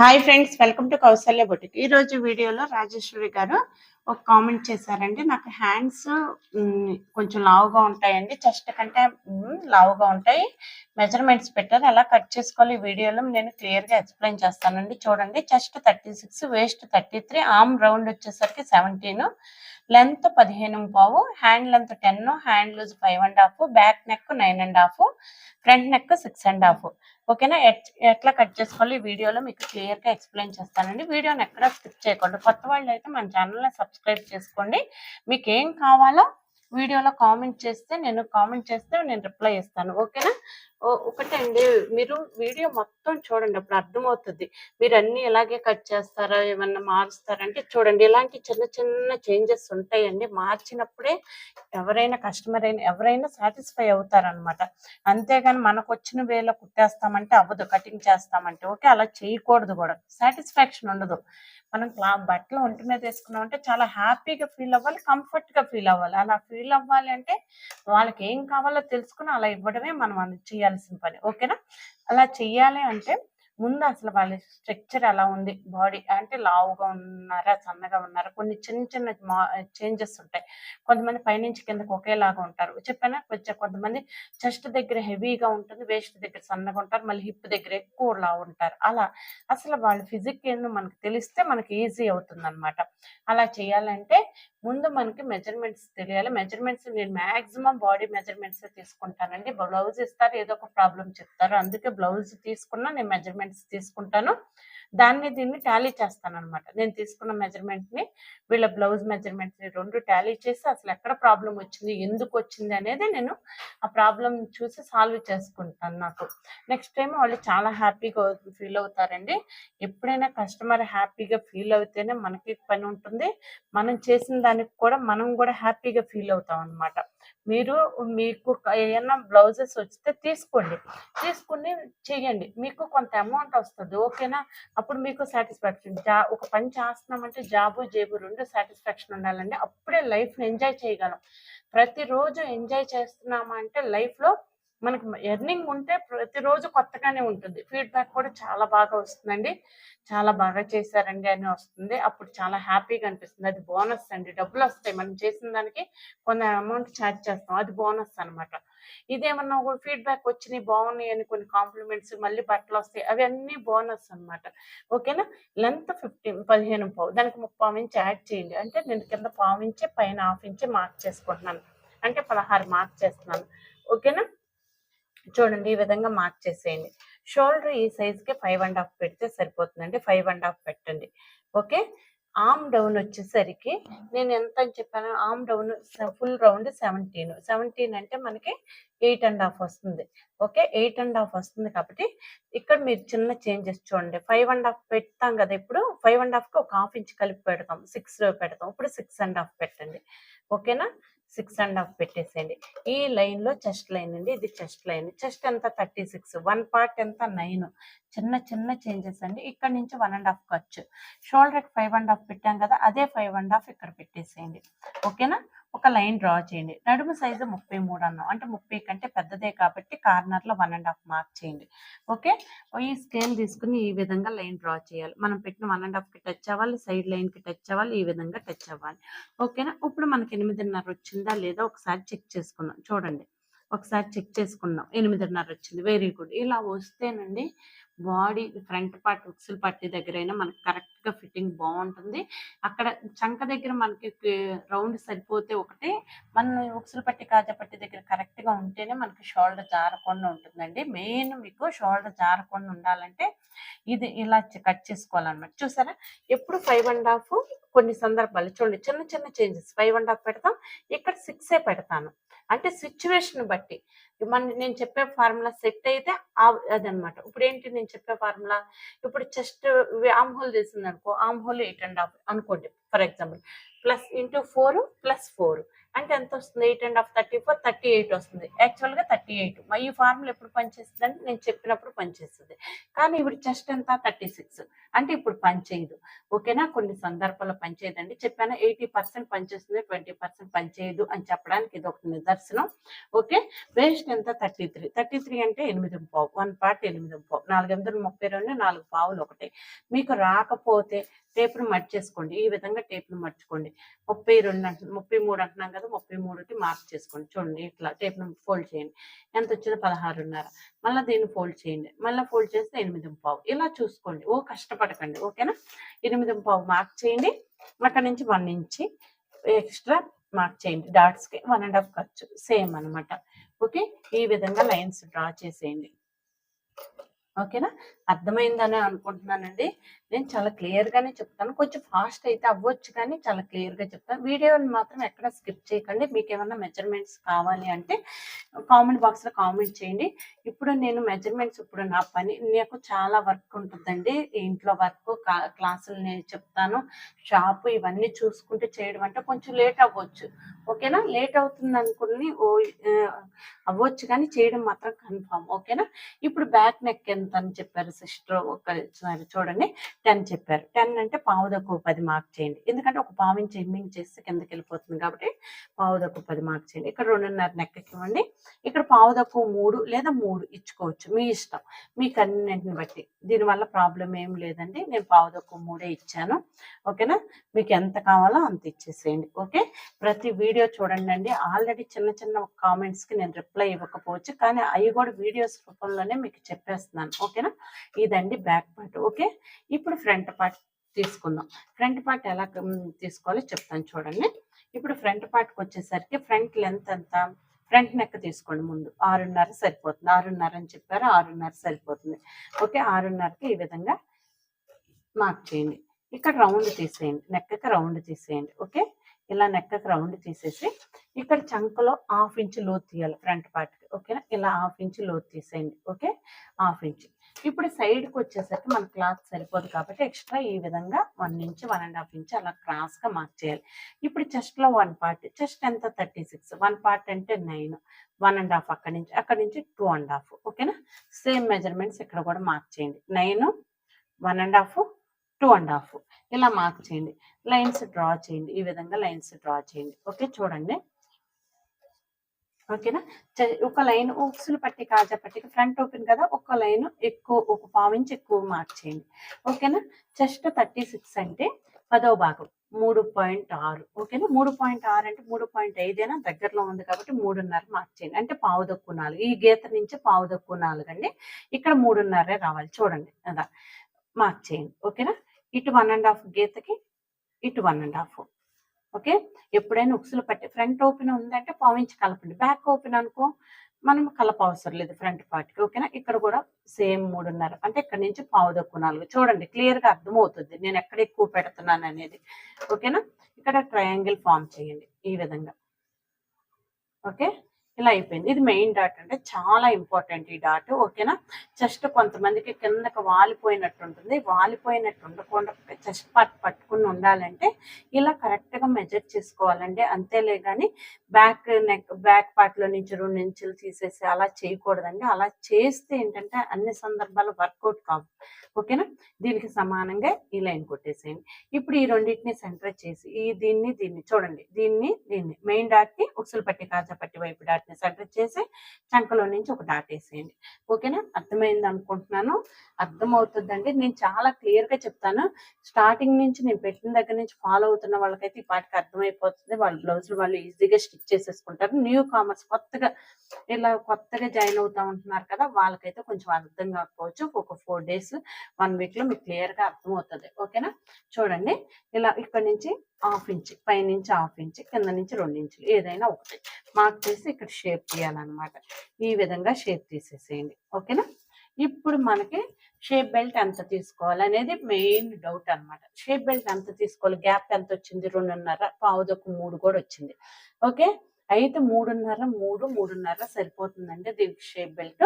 Hi friends welcome to Kausalya boutique ఈ రోజు వీడియోలో రాజేశ్వరి గారు ఒక కామెంట్ చేశారండి. నాకు హ్యాండ్స్ కొంచెం లావుగా ఉంటాయండి. చెస్ట్ కంటే లావుగా ఉంటాయి. మెజర్మెంట్స్ పెట్టారు. ఎలా కట్ చేసుకోవాలి ఈ వీడియోలో నేను క్లియర్గా ఎక్స్ప్లెయిన్ చేస్తానండి. చూడండి. Chest thirty six waist thirty three. Arm round వచ్చేసరికి సెవెంటీన్. లెంత్ పదిహేను పావు. Hand length ten. Hand loose five and half. Back neck nine and half. Front neck six and half. ఓకేనా? ఎట్- ఎట్లా కట్ చేసుకోవాలి ఈ వీడియోలో మీకు క్లియర్గా ఎక్స్ప్లెయిన్ చేస్తానండి. వీడియోని ఎక్కడ స్కిప్ చేయకూడదు కొత్త వాళ్ళు అయితే మన ఛానల్ని సబ్స్క్రైబ్ చేసుకోండి. మీకు ఏం కావాలో వీడియోలో కామెంట్ చేస్తే నేను కామెంట్ చేస్తే నేను రిప్లై ఇస్తాను. ఓకేనా? ఓ- ఒకటండి మీరు వీడియో మొత్తం చూడండి. అప్పుడు అర్థమవుతుంది. మీరు అన్ని ఇలాగే కట్ చేస్తారా ఏమన్నా మారుస్తారంటే చూడండి. ఇలాంటి చిన్న చిన్న చేంజెస్ ఉంటాయండి. మార్చినప్పుడే ఎవరైనా కస్టమర్ అయినా ఎవరైనా సాటిస్ఫై అవుతారనమాట అంతేగాని మనకు వచ్చిన వేలో కుట్టేస్తామంటే అవ్వదు. కటింగ్ చేస్తామంటే. ఓకే? అలా చేయకూడదు కూడా. సాటిస్ఫాక్షన్ ఉండదు. మనం క్లా బట్టలు ఒంటి మీద వేసుకున్నాం అంటే చాలా హ్యాపీగా ఫీల్ అవ్వాలి కంఫర్ట్గా ఫీల్ అవ్వాలి. అలా ఫీల్ అవ్వాలి అంటే వాళ్ళకి ఏం కావాలో తెలుసుకుని అలా ఇవ్వడమే మనం చేయాల్సిన పని. ఓకేనా? అలా చెయ్యాలి అంటే ముందు అసలు వాళ్ళ స్ట్రక్చర్ ఎలా ఉంది? బాడీ అంటే లావుగా ఉన్నారా? సన్నగా ఉన్నారా? కొన్ని చిన్న చిన్న చేంజెస్ ఉంటాయి. కొంతమంది పైనుంచి కిందకి ఒకేలాగా ఉంటారు. చెప్పాను? కొంచెం కొంతమంది చెస్ట్ దగ్గర హెవీగా ఉంటుంది వేస్ట్ దగ్గర సన్నగా ఉంటారు మళ్ళీ హిప్ దగ్గర ఎక్కువ లావు ఉంటారు. అలా అసలు వాళ్ళ ఫిజిక్ ఏందో మనకు తెలిస్తే మనకి ఈజీ అవుతుంది అనమాట అలా చేయాలంటే ముందు మనకి మెజర్మెంట్స్ తెలియాలి. మెజర్మెంట్స్ నేను మాక్సిమం బాడీ మెజర్మెంట్స్ తీసుకుంటానండి. బ్లౌజ్ ఇస్తారు ఏదో ఒక ప్రాబ్లం చెప్తారు. అందుకే బ్లౌజ్ తీసుకున్నా నేను మెజర్మెంట్స్ తీసుకుంటాను. దాన్ని దీన్ని టాలీ చేస్తాను అనమాట నేను తీసుకున్న మెజర్మెంట్ని వీళ్ళ బ్లౌజ్ మెజర్మెంట్ని రెండు టాలీ చేసి అసలు ఎక్కడ ప్రాబ్లం వచ్చింది ఎందుకు వచ్చింది అనేది నేను ఆ ప్రాబ్లం చూసి సాల్వ్ చేసుకుంటాను నాకు. నెక్స్ట్ టైం వాళ్ళు చాలా హ్యాపీగా ఫీల్ అవుతారండి. ఎప్పుడైనా కస్టమర్ హ్యాపీగా ఫీల్ అవుతేనే మనకి పని ఉంటుంది. మనం చేసిన దానికి కూడా మనం కూడా హ్యాపీగా ఫీల్ అవుతాం అనమాట మీరు మీకు ఏమైనా బ్లౌజెస్ వస్తే తీసుకోండి. తీసుకుని చేయండి. మీకు కొంత అమౌంట్ వస్తుంది. ఓకేనా? అప్పుడు మీకు సాటిస్ఫాక్షన్. జా ఒక పని చేస్తున్నామంటే జాబు జేబు రెండు సాటిస్ఫాక్షన్ ఉండాలండి. అప్పుడే లైఫ్ని ఎంజాయ్ చేయగలం. ప్రతిరోజు ఎంజాయ్ చేస్తున్నామా అంటే లైఫ్లో మనకి ఎర్నింగ్ ఉంటే ప్రతిరోజు కొత్తగానే ఉంటుంది. ఫీడ్బ్యాక్ కూడా చాలా బాగా వస్తుందండి. చాలా బాగా చేశారండి అని వస్తుంది. అప్పుడు చాలా హ్యాపీగా అనిపిస్తుంది. అది బోనస్ అండి. డబ్బులు వస్తాయి. మనం చేసిన దానికి కొంత అమౌంట్ ఛార్జ్ చేస్తాం. అది బోనస్ అనమాట ఇదేమన్నా ఒక ఫీడ్బ్యాక్ వచ్చినాయి బాగున్నాయి అని కొన్ని కాంప్లిమెంట్స్ మళ్ళీ బట్టలు వస్తాయి. అవి అన్ని బోనస్ అన్నమాట. ఓకేనా? లెంత్ ఫిఫ్టీన్ పదిహేను పావు. దానికి ముప్పావు ఇంచ్ యాడ్ చేయండి. అంటే నేను కింద పావు ఇంచే పైన హాఫ్ ఇంచే మార్క్ చేసుకుంటున్నాను. అంటే పదహారు మార్క్ చేస్తున్నాను. ఓకేనా? చూడండి ఈ విధంగా మార్క్ చేసేయండి. షోల్డర్ ఈ సైజ్కి ఫైవ్ అండ్ హాఫ్ పెడితే సరిపోతుందండి. ఫైవ్ అండ్ హాఫ్ పెట్టండి. ఓకే ఆమ్ డౌన్ వచ్చేసరికి నేను ఎంత అని చెప్పాను? Arm down full round seventeen seventeen అంటే మనకి ఎయిట్ అండ్ హాఫ్ వస్తుంది. ఓకే ఎయిట్ అండ్ హాఫ్ వస్తుంది కాబట్టి ఇక్కడ మీరు చిన్న చేంజెస్ చూడండి. ఫైవ్ అండ్ హాఫ్ పెడతాం కదా ఇప్పుడు. ఫైవ్ అండ్ హాఫ్కి ఒక హాఫ్ ఇంచ్ కలిపి పెడతాం. సిక్స్ పెడతాం. ఇప్పుడు సిక్స్ అండ్ హాఫ్ పెట్టండి. ఓకేనా సిక్స్ అండ్ హాఫ్ పెట్టేసేయండి. ఈ లైన్లో చెస్ట్ లైన్ అండి ఇది చెస్ట్ లైన్ చెస్ట్ ఎంత? థర్టీ సిక్స్ వన్ పార్ట్ ఎంత? నైన్ చిన్న చిన్న చేంజెస్ అండి. ఇక్కడ నుంచి వన్ అండ్ హాఫ్ ఖర్చు షోల్డర్ ఫైవ్ అండ్ హాఫ్ పెట్టాం కదా అదే ఫైవ్ అండ్ హాఫ్ ఇక్కడ పెట్టేసేయండి. ఓకేనా ఒక లైన్ డ్రా చేయండి. నడుము సైజు ముప్పై మూడు అన్నాం. అంటే ముప్పై కంటే పెద్దదే కాబట్టి కార్నర్లో వన్ అండ్ హాఫ్ మార్క్ చేయండి. ఓకే? ఈ స్కేల్ తీసుకుని ఈ విధంగా లైన్ డ్రా చేయాలి. మనం పెట్టిన వన్ అండ్ హాఫ్కి టచ్ అవ్వాలి సైడ్ లైన్కి టచ్ అవ్వాలి ఈ విధంగా టచ్ అవ్వాలి. ఓకేనా? ఇప్పుడు మనకి ఎనిమిదిన్నర వచ్చిందా లేదా ఒకసారి చెక్ చేసుకుందాం. చూడండి. ఒకసారి చెక్ చేసుకున్నాం ఎనిమిదిన్నర వచ్చింది. Very good. ఇలా వస్తేనండి బాడీ ఫ్రంట్ పార్ట్ ఉక్సులు పట్టి దగ్గర అయినా మనకి కరెక్ట్గా ఫిట్టింగ్ బాగుంటుంది అక్కడ చంక దగ్గర మనకి రౌండ్ సరిపోతే ఒకటి మన ఉక్సులు పట్టి కాజా పట్టి దగ్గర కరెక్ట్గా ఉంటేనే మనకి షోల్డర్ జారకుండా ఉంటుందండి. మెయిన్ మీకు షోల్డర్ జారకుండా ఉండాలంటే ఇది ఇలా కట్ చేసుకోవాలన్నమాట. చూసారా? ఎప్పుడు ఫైవ్ అండ్ హాఫ్ కొన్ని సందర్భాలు చూడండి చిన్న చిన్న చేంజెస్. ఫైవ్ అండ్ హాఫ్ పెడతాం ఇక్కడ సిక్సే పెడతాను. అంటే సిచ్యువేషన్ బట్టి. మన నేను చెప్పే ఫార్ములా సెట్ అయితే అదనమాట. ఇప్పుడు ఏంటి నేను చెప్పే ఫార్ములా ఇప్పుడు చెస్ట్ ఆమ్ హోల్ తీసింది అనుకో arm hole eight and half అనుకోండి. For example plus into four plus four అంటే ఎంత వస్తుంది? Eight and half thirty four thirty eight వస్తుంది. యాక్చువల్గా థర్టీ ఎయిట్. ఈ ఫార్ములా ఎప్పుడు పనిచేస్తుంది అంటే నేను చెప్పినప్పుడు పనిచేస్తుంది. కానీ ఇప్పుడు చెస్ట్ ఎంత థర్టీ సిక్స్. అంటే ఇప్పుడు పనిచేయదు. ఓకేనా? కొన్ని సందర్భాల్లో పనిచేయదండి. చెప్పాను ఎయిటీ పర్సెంట్ పనిచేస్తుంది ట్వంటీ పర్సెంట్ పనిచేయదు అని చెప్పడానికి ఇది ఒక నిదర్శనం. ఓకే? వేస్ట్ ఎంత? Thirty three. థర్టీ త్రీ అంటే ఎనిమిది పావు వన్ పార్ట్ ఎనిమిది పావు. నాలుగు వందల ముప్పై రెండు నాలుగు పావులు ఒకటి. మీకు రాకపోతే టేపును మర్చేసుకోండి. ఈ విధంగా టేప్ను మర్చుకోండి. ముప్పై రెండు అంటు ముప్పై మూడు అంటున్నాం కదా ముప్పై మూడుకి మార్క్ చేసుకోండి. చూడండి ఇట్లా టేప్ను ఫోల్డ్ చేయండి. ఎంత వచ్చిందో పదహారున్నర. మళ్ళీ దీన్ని ఫోల్డ్ చేయండి. మళ్ళీ ఫోల్డ్ చేస్తే ఎనిమిది పావు ఇలా చూసుకోండి. ఓ కష్టపడకండి. ఓకేనా? ఎనిమిది పావు మార్క్ చేయండి. అక్కడ నుంచి వన్ ఇంచి ఎక్స్ట్రా మార్క్ చేయండి. డాట్స్కి వన్ అండ్ హాఫ్ ఖర్చు. సేమ్ అనమాట ఓకే? ఈ విధంగా లైన్స్ డ్రా చేసేయండి. ఓకేనా? అర్థమైందని అనుకుంటున్నానండి. నేను చాలా క్లియర్ గానే చెప్తాను. కొంచెం ఫాస్ట్ అయితే అవ్వచ్చు కానీ చాలా క్లియర్గా చెప్తాను. వీడియోని మాత్రం ఎక్కడ స్కిప్ చేయకండి. మీకు ఏమైనా మెజర్మెంట్స్ కావాలి అంటే కామెంట్ బాక్స్లో కామెంట్ చేయండి. ఇప్పుడు నేను మెజర్మెంట్స్ ఇప్పుడు నా పని నాకు చాలా వర్క్ ఉంటుందండి. ఇంట్లో వర్క్ క్లాసులు నేను చెప్తాను. షాప్ ఇవన్నీ చూసుకుంటూ చేయడం అంటే కొంచెం లేట్ అవ్వచ్చు. ఓకేనా? లేట్ అవుతుంది అనుకుని ఓ అవ్వచ్చు కానీ చేయడం మాత్రం కన్ఫామ్ ఓకేనా? ఇప్పుడు బ్యాక్ నెక్ ఎంత అని చెప్పారు సిస్టర్ ఒకసారి చూడండి. టెన్ చెప్పారు. టెన్ అంటే పావుదకు పది మార్క్ చేయండి. ఎందుకంటే ఒక పావించి ఎమ్మింగ్ చేస్తే కిందకి వెళ్ళిపోతుంది కాబట్టి పావుదకు పది మార్క్ చేయండి. ఇక్కడ రెండున్నర నెక్కకి ఇవ్వండి. ఇక్కడ పావుదకు మూడు లేదా మూడు ఇచ్చుకోవచ్చు. మీ ఇష్టం. మీ కన్వీనియంట్ని బట్టి. దీనివల్ల ప్రాబ్లం ఏం లేదండి. నేను పావుదకు మూడే ఇచ్చాను. ఓకేనా? మీకు ఎంత కావాలో అంత ఇచ్చేసేయండి. ఓకే? ప్రతి వీడియో చూడండి అండి. ఆల్రెడీ చిన్న చిన్న కామెంట్స్కి నేను రిప్లై ఇవ్వకపోవచ్చు. కానీ అవి కూడా వీడియోస్ రూపంలోనే మీకు చెప్పేస్తున్నాను. ఓకేనా? ఇదండి బ్యాక్ పార్ట్. ఓకే? ఇప్పుడు ఫ్రంట్ పార్ట్ తీసుకుందాం. ఫ్రంట్ పార్ట్ ఎలా తీసుకోవాలో చెప్తాను చూడండి. ఇప్పుడు ఫ్రంట్ పార్ట్కి వచ్చేసరికి ఫ్రంట్ లెంత్ ఎంత? ఫ్రంట్ నెక్ తీసుకోండి ముందు. ఆరున్నర సరిపోతుంది. ఆరున్నర అని చెప్పారు. ఆరున్నర సరిపోతుంది. ఓకే ఆరున్నరకి ఈ విధంగా మార్క్ చేయండి. ఇక్కడ రౌండ్ తీసేయండి. నెక్కకి రౌండ్ తీసేయండి. ఓకే ఇలా నెక్కకి రౌండ్ తీసేసి ఇక్కడ చంకలో హాఫ్ ఇంచ్ లోతు తీయాలి ఫ్రంట్ పార్ట్కి. ఓకేనా? ఇలా హాఫ్ ఇంచ్ లోతు తీసేయండి. Okay half inch. ఇప్పుడు సైడ్కి వచ్చేసరికి మన క్లాత్ సరిపోదు కాబట్టి ఎక్స్ట్రా ఈ విధంగా one inch one and half inch అలా క్రాస్గా మార్క్ చేయాలి. ఇప్పుడు చెస్ట్లో వన్ పార్ట్ చెస్ట్ ఎంత? Thirty six. వన్ పార్ట్ అంటే నైన్. వన్ అండ్ హాఫ్ అక్కడి నుంచి అక్కడి నుంచి టూ అండ్ హాఫ్. ఓకేనా? సేమ్ మెజర్మెంట్స్ ఇక్కడ కూడా మార్క్ చేయండి. Nine one and half two and half. ఇలా మార్క్ చేయండి. లైన్స్ డ్రా చేయండి. ఈ విధంగా లైన్స్ డ్రా చేయండి. ఓకే? చూడండి. ఓకేనా? చ- ఒక లైన్ ఉక్సులు పట్టి కాజా పట్టికి ఫ్రంట్ ఓపెన్ కదా ఒక లైన్ ఎక్కువ ఒక పావు ఇంచ్ ఎక్కువ మార్క్ చేయండి. ఓకేనా? చెస్ట్ థర్టీ సిక్స్ అంటే పదో భాగం మూడు పాయింట్ ఆరు. ఓకేనా? మూడు పాయింట్ ఆరు అంటే మూడు పాయింట్ ఐదేనా? దగ్గరలో ఉంది కాబట్టి మూడున్నర మార్క్ చేయండి. అంటే పావు దక్కు నాలుగు. ఈ గీత నుంచి పావు దక్కు నాలుగు అండి. ఇక్కడ మూడున్నరే రావాలి. చూడండి. అదా. మార్క్ చేయండి. ఓకేనా? ఇటు వన్ అండ్ హాఫ్ గీతకి ఇటు వన్ అండ్ హాఫ్. ఓకే? ఎప్పుడైనా ఉక్సులు పట్టి ఫ్రంట్ ఓపెన్ ఉందంటే పావించి కలపండి. బ్యాక్ ఓపెన్ అనుకో మనం కలప అవసరం లేదు ఫ్రంట్ పార్ట్కి ఓకేనా? ఇక్కడ కూడా సేమ్ మూడున్నర అంటే ఇక్కడ నుంచి పావు దక్కు నాలుగు. చూడండి క్లియర్గా అర్థమవుతుంది. నేను ఎక్కడ ఎక్కువ పెడుతున్నాను అనేది ఓకేనా? ఇక్కడ ట్రయాంగిల్ ఫామ్ చేయండి ఈ విధంగా. ఓకే? ఇలా అయిపోయింది. ఇది మెయిన్ డాట్ అంటే చాలా ఇంపార్టెంట్ ఈ డాట్ ఓకేనా జస్ట్ కొంతమందికి కిందకి వాలిపోయినట్టు ఉంటుంది. వాలిపోయినట్టు ఉండకుండా చెస్ట్ పార్ట్ పట్టుకుని ఉండాలంటే ఇలా కరెక్ట్గా మెజర్ చేసుకోవాలండి. అంతేలే కానీ బ్యాక్ నెక్ బ్యాక్ పార్ట్లో నుంచి రెండు ఇంచులు తీసేసి అలా చేయకూడదండి. అలా చేస్తే ఏంటంటే అన్ని సందర్భాలు వర్కౌట్ కావు. ఓకేనా దీనికి సమానంగా ఈ లైన్ కొట్టేసేయండి. ఇప్పుడు ఈ రెండింటిని సెంటర్ చేసి ఈ దీన్ని దీన్ని చూడండి. దీన్ని దీన్ని మెయిన్ డాట్ని ఉక్సులు పట్టి కాజా పట్టి వైపు డాట్ డాట్ని సెంటర్ చేసి చంకలో నుంచి ఒక డాట్ వేసేయండి. ఓకేనా అర్థమైంది అనుకుంటున్నాను? అర్థమవుతుందండి. నేను చాలా క్లియర్గా చెప్తాను. స్టార్టింగ్ నుంచి నేను పెట్టిన దగ్గర నుంచి ఫాలో అవుతున్న వాళ్ళకైతే ఈ పాటికి అర్థమైపోతుంది. వాళ్ళ బ్లౌజులు వాళ్ళు ఈజీగా స్టిచ్ చేసేసుకుంటారు. న్యూ కామర్స్ కొత్తగా ఇలా కొత్తగా జాయిన్ అవుతా ఉంటున్నారు కదా వాళ్ళకైతే కొంచెం అర్థం కాకపోవచ్చు. ఒక ఫోర్ డేస్ వన్ వీక్లో మీకు క్లియర్గా అర్థమవుతుంది. ఓకేనా చూడండి. ఇలా ఇక్కడ నుంచి హాఫ్ ఇంచ్ పైనుంచి హాఫ్ ఇంచ్ కింద నుంచి రెండు ఇంచులు ఏదైనా ఒకటి. మార్క్ చేసి ఇక్కడ షేప్ తీయాలన్నమాట. ఈ విధంగా షేప్ తీసేసేయండి. ఓకేనా? ఇప్పుడు మనకి షేప్ బెల్ట్ ఎంత తీసుకోవాలి అనేది మెయిన్ డౌట్ అనమాట షేప్ బెల్ట్ ఎంత తీసుకోవాలి? గ్యాప్ ఎంత వచ్చింది రెండున్నర పావుదొక మూడు కూడా వచ్చింది. ఓకే? అయితే మూడున్నర మూడు మూడున్నర సరిపోతుందండి దీనికి షేప్ బెల్ట్.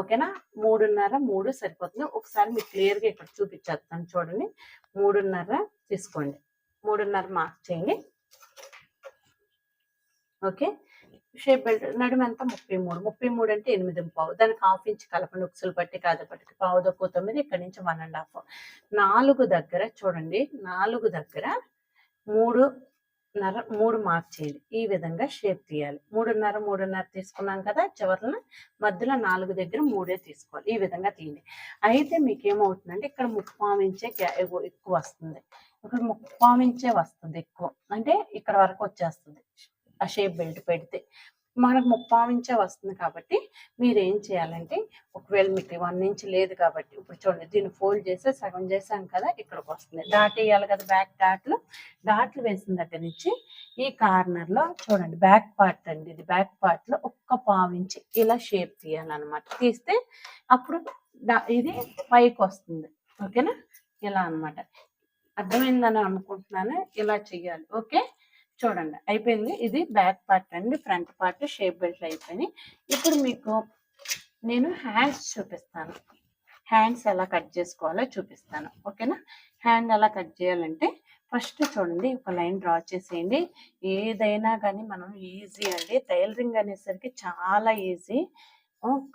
ఓకేనా? మూడున్నర మూడు సరిపోతుంది. ఒకసారి మీకు క్లియర్గా ఇక్కడ చూపించేస్తాను చూడండి. మూడున్నర తీసుకోండి. మూడున్నర మార్క్ చేయండి. ఓకే షేప్ బెల్ట్ నడుము ఎంత? ముప్పై మూడు. ముప్పై మూడు అంటే ఎనిమిది పావు. దానికి హాఫ్ ఇంచ్ కలపండి ఉక్సులు పట్టి కాదు పట్టి పావు తక్కువ తొమ్మిది ఇక్కడ నుంచి వన్ అండ్ హాఫ్ నాలుగు దగ్గర చూడండి నాలుగు దగ్గర మూడు నర మూడు మార్క్ చేయాలి ఈ విధంగా షేప్ తీయాలి. మూడున్నర మూడున్నర తీసుకున్నాం కదా చివరిన మధ్యలో నాలుగు దగ్గర మూడే తీసుకోవాలి. ఈ విధంగా తీయండి. అయితే మీకు ఏమవుతుందంటే ఇక్కడ ముప్పావు ఇంచే ఎక్కువ ఎక్కువ వస్తుంది. ఇక్కడ ముప్పావు ఇంచే వస్తుంది ఎక్కువ. అంటే ఇక్కడ వరకు వచ్చేస్తుంది. ఆ షేప్ బెల్ట్ పెడితే. మనకు ముప్పావించే వస్తుంది కాబట్టి మీరు ఏం చేయాలంటే ఒకవేళ మీకు వన్ ఇంచ్ లేదు కాబట్టి ఇప్పుడు చూడండి దీన్ని ఫోల్డ్ చేసి సగం చేసాం కదా ఇక్కడికి వస్తుంది. డాట్ వేయాలి కదా బ్యాక్ డాట్లు డాట్లు వేసిన దగ్గర నుంచి ఈ కార్నర్లో చూడండి బ్యాక్ పార్ట్ అండి ఇది. బ్యాక్ పార్ట్లో ఒక్క పావు ఇలా షేప్ తీయాలన్నమాట. తీస్తే అప్పుడు ఇది పైకి వస్తుంది. ఓకేనా? ఇలా అన్నమాట. అర్థమైందని అనుకుంటున్నాను. ఇలా చెయ్యాలి. ఓకే? చూడండి అయిపోయింది. ఇది బ్యాక్ పార్ట్ అండి ఫ్రంట్ పార్ట్ షేప్ బెల్ట్ అయిపోయినాయి. ఇప్పుడు మీకు నేను హ్యాండ్స్ చూపిస్తాను. హ్యాండ్స్ ఎలా కట్ చేసుకోవాలో చూపిస్తాను. ఓకేనా? హ్యాండ్ ఎలా కట్ చేయాలంటే ఫస్ట్ చూడండి ఒక లైన్ డ్రా చేసేయండి. ఏదైనా కానీ మనం ఈజీ అండి. టైలరింగ్ అనేసరికి చాలా ఈజీ.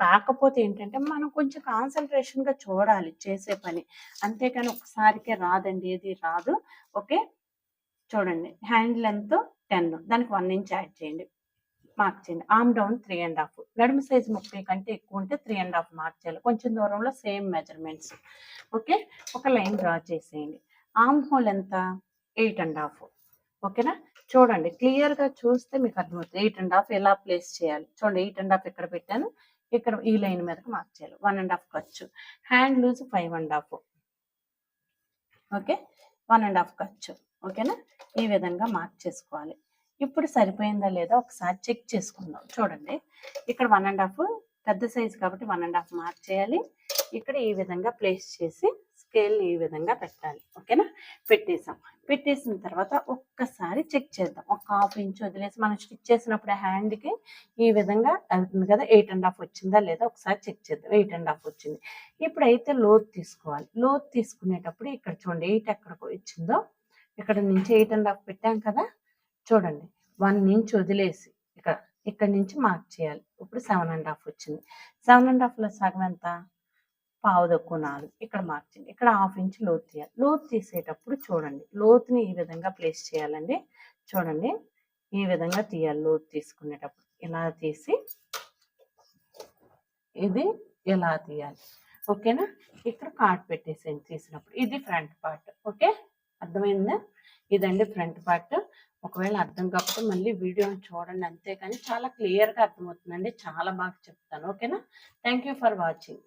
కాకపోతే ఏంటంటే మనం కొంచెం కాన్సన్ట్రేషన్గా చూడాలి చేసే పని. అంతేకాని ఒకసారికే రాదండి ఏది రాదు. ఓకే? చూడండి. Hand length ten. దానికి వన్ ఇంచ్ యాడ్ చేయండి. మార్క్ చేయండి. Arm down three and half. నడుము సైజ్ ముప్పై కంటే ఎక్కువ ఉంటే త్రీ అండ్ హాఫ్ మార్క్ చేయాలి. కొంచెం దూరంలో సేమ్ మెజర్మెంట్స్. ఓకే? ఒక లైన్ డ్రా చేసేయండి. ఆమ్ హోల్ ఎంత? Eight and half. ఓకేనా? చూడండి. క్లియర్గా చూస్తే మీకు అర్థమవుతుంది. ఎయిట్ అండ్ హాఫ్ ఎలా ప్లేస్ చేయాలి? చూడండి. ఎయిట్ అండ్ హాఫ్ ఇక్కడ పెట్టాను? ఇక్కడ ఈ లైన్ మీదకి మార్క్ చేయాలి. వన్ అండ్ హాఫ్ ఖర్చు. Hand loose five and half. Okay? One and half ఖర్చు. ఓకేనా? ఈ విధంగా మార్క్ చేసుకోవాలి. ఇప్పుడు సరిపోయిందా లేదా ఒకసారి చెక్ చేసుకుందాం. చూడండి. ఇక్కడ వన్ అండ్ హాఫ్ పెద్ద సైజ్ కాబట్టి వన్ అండ్ హాఫ్ మార్క్ చేయాలి. ఇక్కడ ఈ విధంగా ప్లేస్ చేసి స్కేల్ ఈ విధంగా పెట్టాలి. ఓకేనా? పెట్టేసాం పెట్టేసిన తర్వాత ఒక్కసారి చెక్ చేద్దాం. ఒక హాఫ్ ఇంచ్ వదిలేసి మనం స్టిచ్ చేసినప్పుడు హ్యాండ్కి ఈ విధంగా వెళ్తుంది కదా? ఎయిట్ అండ్ హాఫ్ వచ్చిందా లేదా? ఒకసారి చెక్ చేద్దాం. ఎయిట్ అండ్ హాఫ్ వచ్చింది. ఇప్పుడైతే లోత్ తీసుకోవాలి. లోత్ తీసుకునేటప్పుడు ఇక్కడ చూడండి ఎయిట్ ఎక్కడికి వచ్చిందో ఇక్కడ నుంచి ఎయిట్ అండ్ హాఫ్ పెట్టాం కదా? చూడండి వన్ ఇంచ్ వదిలేసి ఇక్కడ ఇక్కడ నుంచి మార్క్ చేయాలి. ఇప్పుడు సెవెన్ అండ్ హాఫ్ వచ్చింది. సెవెన్ అండ్ హాఫ్లో సగం ఎంత? పావుదక్కు నాలుగు ఇక్కడ మార్చింది ఇక్కడ హాఫ్ ఇంచ్ లోతు తీయాలి. లోతు తీసేటప్పుడు చూడండి. లోతుని ఈ విధంగా ప్లేస్ చేయాలండి. చూడండి. ఈ విధంగా తీయాలి లోతు తీసుకునేటప్పుడు. ఇలా తీసి ఇది ఇలా తీయాలి. ఓకేనా ఇక్కడ కార్ట్ పెట్టేసేయండి తీసినప్పుడు. ఇది ఫ్రంట్ పార్ట్ ఓకే అర్థమైందా? ఇదండి ఫ్రంట్ పార్ట్ ఒకవేళ అర్థం కాకపోతే మళ్ళీ వీడియోని చూడండి అంతేకాని చాలా క్లియర్గా అర్థమవుతుందండి. చాలా బాగా చెప్తాను. ఓకేనా థ్యాంక్ యూ ఫర్ వాచింగ్